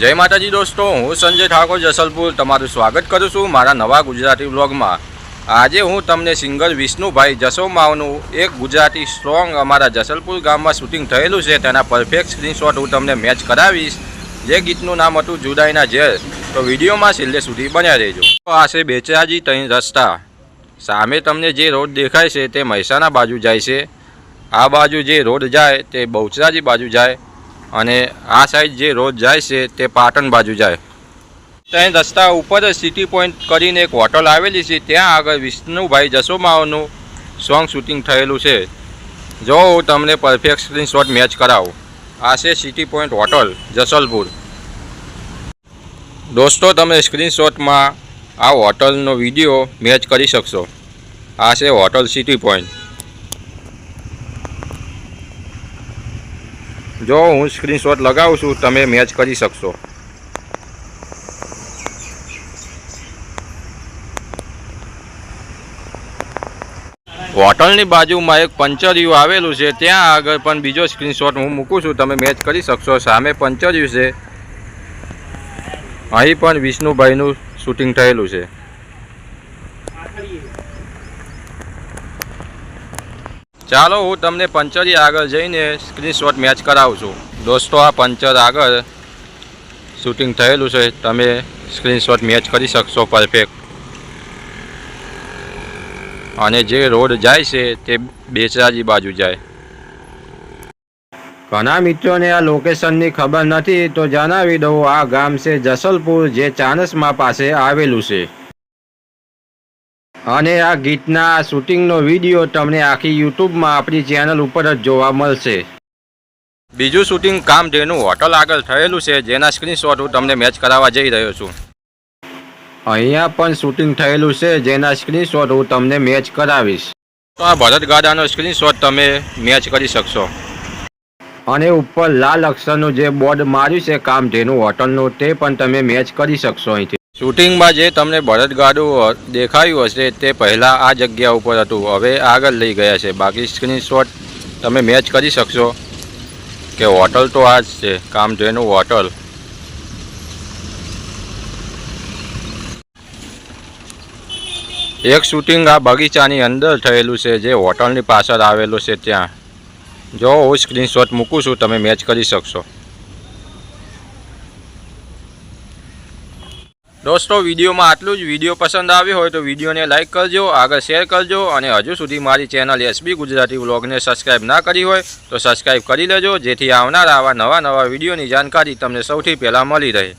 જય માતાજી દોસ્તો, હું સંજય ઠાકોર, જસલપુર તમારું સ્વાગત કરું છું મારા નવા ગુજરાતી વ્લોગમાં. આજે હું તમને સિંગર વિષ્ણુભાઈ જસોમાવનું એક ગુજરાતી સોંગ અમારા જસલપુર ગામમાં શૂટિંગ થયેલું છે, તેના પરફેક્ટ સ્ક્રીનશોટ હું તમને મેચ કરાવીશ. જે ગીતનું નામ હતું જુદાઈના ઝેર, તો વિડીયોમાં છેલ્લે સુધી બન્યા રહેજો. આ છે બેચરાજી ત્રણ રસ્તા. સામે તમને જે રોડ દેખાય છે તે મહેસાણા બાજુ જાય છે. આ બાજુ જે રોડ જાય તે બહુચરાજી બાજુ જાય. અને આ સાઈડ જે રોડ જાય છે તે પાટણ બાજુ જાય. ત્યાં રસ્તા ઉપર જ સિટી પોઈન્ટ કરીને એક હોટલ આવેલી છે, ત્યાં આગળ વિષ્ણુભાઈ જસોમાઓનું સોંગ શૂટિંગ થયેલું છે. જો હું તમને પરફેક્ટ સ્ક્રીનશોટ મેચ કરાવું. આ છે સિટી પોઈન્ટ હોટલ, જસલપુર. દોસ્તો, તમે સ્ક્રીનશોટમાં આ હોટલનો વીડિયો મેચ કરી શકશો. આ છે હોટલ સિટી પોઈન્ટ. જો હું સ્ક્રીનશોટ લગાવું છું, તમે મેચ કરી શકશો. હોટલની બાજુમાં એક પંચરિયું આવેલું છે, ત્યાં આગળ પણ બીજો સ્ક્રીનશોટ હું મૂકું છું, તમે મેચ કરી શકશો, સામે પંચરિયું છે. અહીં પણ વિષ્ણુભાઈનું શૂટિંગ થયેલું છે. ચાલો હું તમને પંચરી આગળ જઈને સ્ક્રીનશોટ મેચ કરાવું છું. દોસ્તો, આ પંચર આગળ શૂટિંગ થયેલું છે. તમે સ્ક્રીનશોટ મેચ કરી શકશો પરફેક્ટ અને જે રોડ જાય છે, તે બેચરાજી બાજુ જાય. ઘણા મિત્રોને આ લોકેશનની ખબર નથી, તો જણાવી દઉં, આ ગામ છે જસલપુર, જે ચાણસમા પાસે આવેલું છે. અને આ ગીતના શૂટિંગનો વીડિયો તમને આખી યુટ્યુબમાં આપણી ચેનલ ઉપર જ જોવા મળશે. બીજું શૂટિંગ કામ જેનું હોટલ આગળ થયેલું છે જેના સ્ક્રીનશોટ હું તમને મેચ કરાવવા જઈ રહ્યો છું. અહીંયા પણ શૂટિંગ થયેલું છે જેના સ્ક્રીનશોટ હું તમને મેચ કરાવીશ. તો આ ભરતગાડાનો સ્ક્રીનશોટ તમે મેચ કરી શકશો. અને ઉપર લાલ અક્ષરનું જે બોર્ડ માર્યું છે કામ જેનું હોટલનું તે પણ તમે મેચ કરી શકશો અહીંથી. શૂટિંગમાં જે તમને બળદગાડું દેખાયું હશે તે પહેલાં આ જગ્યા ઉપર હતું. હવે આગળ લઈ ગયા છે. બાકી સ્ક્રીનશોટ તમે મેચ કરી શકશો. કે હોટલ તો આ જ છે. કામ જોઈનું હોટલ. એક શૂટિંગ આ બગીચાની અંદર થયેલું છે, જે હોટલની પાછળ આવેલું છે ત્યાં. જો હું સ્ક્રીનશોટ મૂકું છું, તમે મેચ કરી શકશો. દોસ્તો, વિડીયોમાં આટલું જ. વીડિયો પસંદ આવ્યો હોય તો વિડીયોને લાઇક કરજો, આગળ શેર કરજો અને હજુ સુધી મારી ચેનલ એસબી ગુજરાતી વ્લોગને સબસ્ક્રાઇબ ના કરી હોય તો સબસ્ક્રાઇબ કરી લેજો, જેથી આવનાર આવા નવા નવા વિડીયોની જાણકારી તમને સૌથી પહેલાં મળી રહે.